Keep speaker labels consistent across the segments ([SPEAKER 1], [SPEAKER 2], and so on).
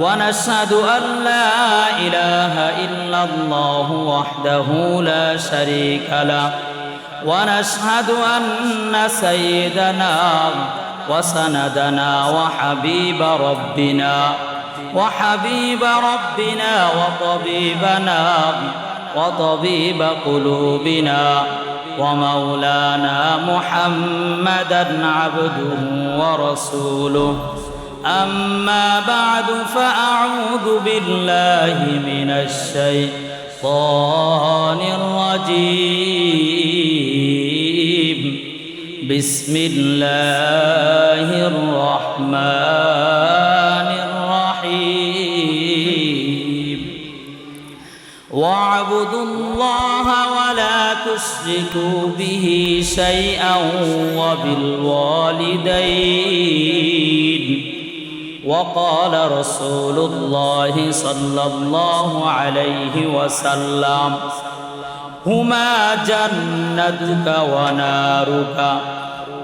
[SPEAKER 1] ونشهد أن لا إله إلا الله وحده لا شريك له. ونشهد أن سيدنا وسندنا وحبيب ربنا وحبيب ربنا وطبيبنا وطبيب قلوبنا ومولانا محمدا عبده ورسوله. أما بعد فأعوذ بالله من الشيطان الرجيم. بسم الله الرحمن الرحيم. واعبدوا الله ولا تشركوا به شيئا وبالوالدين. وقال رسول الله صلى الله عليه وسلم هما جنتك ونارك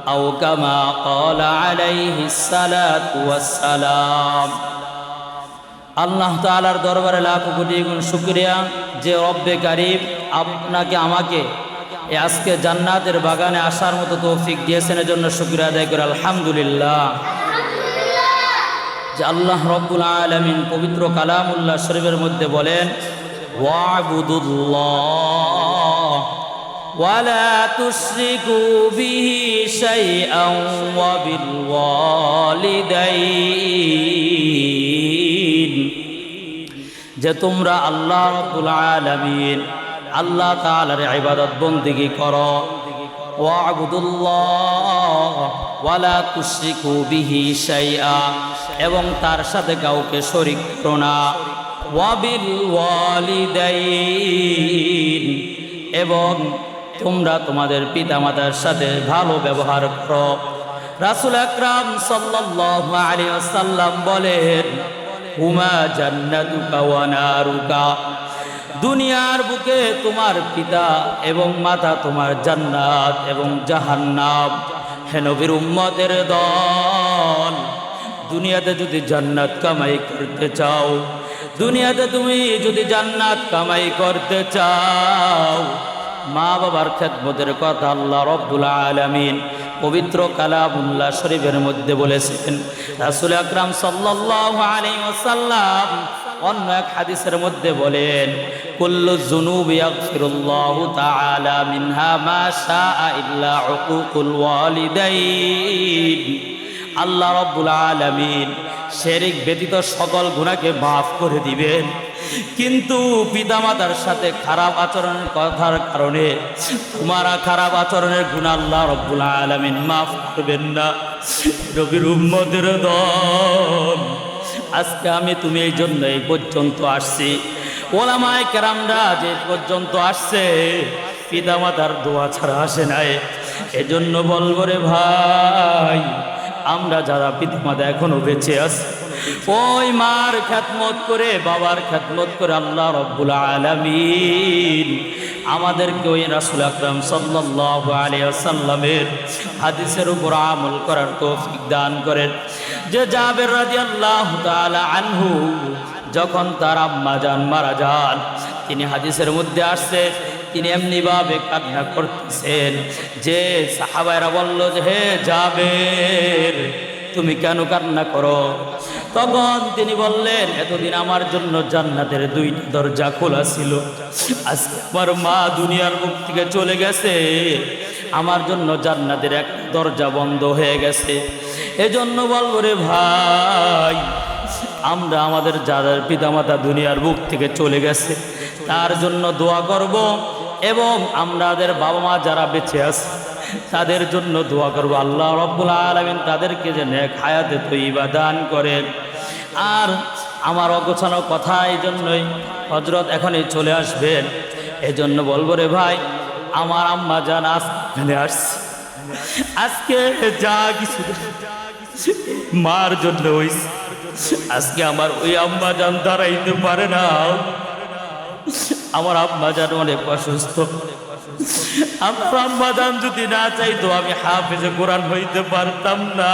[SPEAKER 1] أو كما قال عليه الصلاة والسلام আল্লাহ তালার দরবারে লাখ কোটি গুণ শুক্রিয়া যে রব্বে কারিম আপনাকে আমাকে এই আজকে জান্নাতের বাগানে আসার মতো তৌফিক দিয়েছেন এর জন্য শুক্রিয়া আদায় করে আলহামদুলিল্লাহ যে আল্লাহ রব্বুল আলমিন পবিত্র কালামুল্লাহ শরীফের মধ্যে বলেন ওয়াবুদুল্লাহ ولا تشركوا به شيئا وبالوالدين যে তোমরা আল্লাহ রব্বুল আলামিন আল্লাহ তাআলার ইবাদত বন্দেগী করো ওয়াবুদুল্লাহ ওয়ালা বিহি এবং তার সাথে কাউকে শরীক না। ওয়াবিল এবং তোমরা তোমাদের পিতামাতার সাথে ভালো ব্যবহার করো। রাসুল আকরাম ওয়াসাল্লাম বলেন হুমা জান্নাতুকা ওয়া নারুকা? দুনিয়ার বুকে তোমার পিতা এবং মাতা তোমার জান্নাত এবং জাহান্নাম। হে নবীর উম্মতের দল, দুনিয়াতে যদি জান্নাত কামাই করতে চাও, দুনিয়াতে তুমি যদি জান্নাত কামাই করতে চাও মা বাবার খেদমতের কথা আল্লাহ রব্বুল আলমিন পবিত্র কালামুল্লাহ শরীফের মধ্যে বলেছেন, রাসুল আকরাম সাল্লাহ আলী ওসাল্লাম অন্য এক হাদিসের মধ্যে বলেন, কুল্লু জুনুব ইয়াগফিরুল্লাহু তাআলা মিনহা মা শাআ ইল্লা উকুকুল ওয়ালিদাইন। আল্লাহ রব্বুল আলামিন শেরিক ব্যতীত সকল গুনাহকে মাফ করে দিবেন। কিন্তু পিতামাতার সাথে খারাপ আচরণের কথার কারণে তোমারা খারাপ আচরণের গুণ আল্লাহ রব্বুল আলামিন মাফ করবেন না। রবির উম্মদের দল। আজকে আমি তুমি এই জন্য এই পর্যন্ত আসছি। ওলামায় কেরামরা যে পর্যন্ত আসছে, পিতামাতার দোয়া ছাড়া আসে নাই। এজন্য বলব রে ভাই, আমরা যারা পিতামাতা এখনও বেঁচে আছি ওই মার খ্যাতমত করে, বাবার খ্যাতমত করে আল্লাহ রব্বুল আলমিন আমাদেরকে ওই রাসুল আকরম সাল্লাহ আলিয়াল্লামের হাদিসের উপর আমল করার তৌফিক দান করেন। যে জাবের রাজি আল্লাহ আনহু, যখন তার আম্মা যান, মারা যান, তিনি হাদিসের মধ্যে আসছে, তিনি এমনিভাবে কান্না করতেছেন। যে সাহাবায়রা বলল যে, হে যাবের তুমি কেন কান্না করো? তখন তিনি বললেন, এতদিন আমার জন্য জান্নাতের দুইটা দরজা খোলা ছিল। আজকে আমার মা দুনিয়ার মুখ থেকে চলে গেছে। আমার জন্য জান্নাতের এক দরজা বন্ধ হয়ে গেছে। এজন্য বলব রে ভাই, আমরা আমাদের যাদের পিতামাতা দুনিয়ার বুক থেকে চলে গেছে, তার জন্য দোয়া করব এবং আমাদের বাবা মা যারা বেঁচে আছে তাদের জন্য দোয়া করব। আল্লাহ রব্বুল আলমিন তাদেরকে যে নেক হায়াতে তৈবা দান করেন। আর আমার অগোছানো কথা এই জন্যই হজরত এখনই চলে আসবেন। এই জন্য বলব রে ভাই, আমার আম্মা জান আজকে আসছে। আজকে যা কিছু মার জন্য হইছে। আজকে আমার ওই আম্মা জান দাঁড়াইতে পারে না। আমার আম্মা জান অনেক অসুস্থ। আমার আম্মা জান যদি না চাইতো, আমি হাফেজে কোরআন হইতে পারতাম না।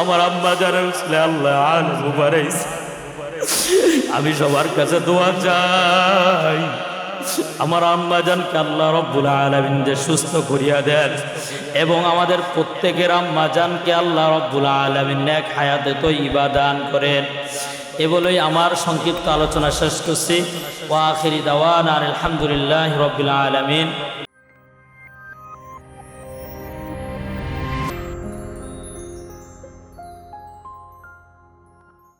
[SPEAKER 1] আমার আম্মা জান উঠলে আল্লাহ আমি সবার কাছে দোয়া চাই। আমার আম্মা জানকে আল্লাহ রব্বুল আলমিন যে সুস্থ করিয়া দেন, এবং আমাদের প্রত্যেকের আম্মা জানকে আল্লাহ রব্বুল আলমিন এক হায়াতে তো দান করেন। এ বলেই আমার সংক্ষিপ্ত আলোচনা শেষ করছি। ওয়া ওয়াখিরি দাওয়ান আলহামদুলিল্লাহ রবিল আলমিন।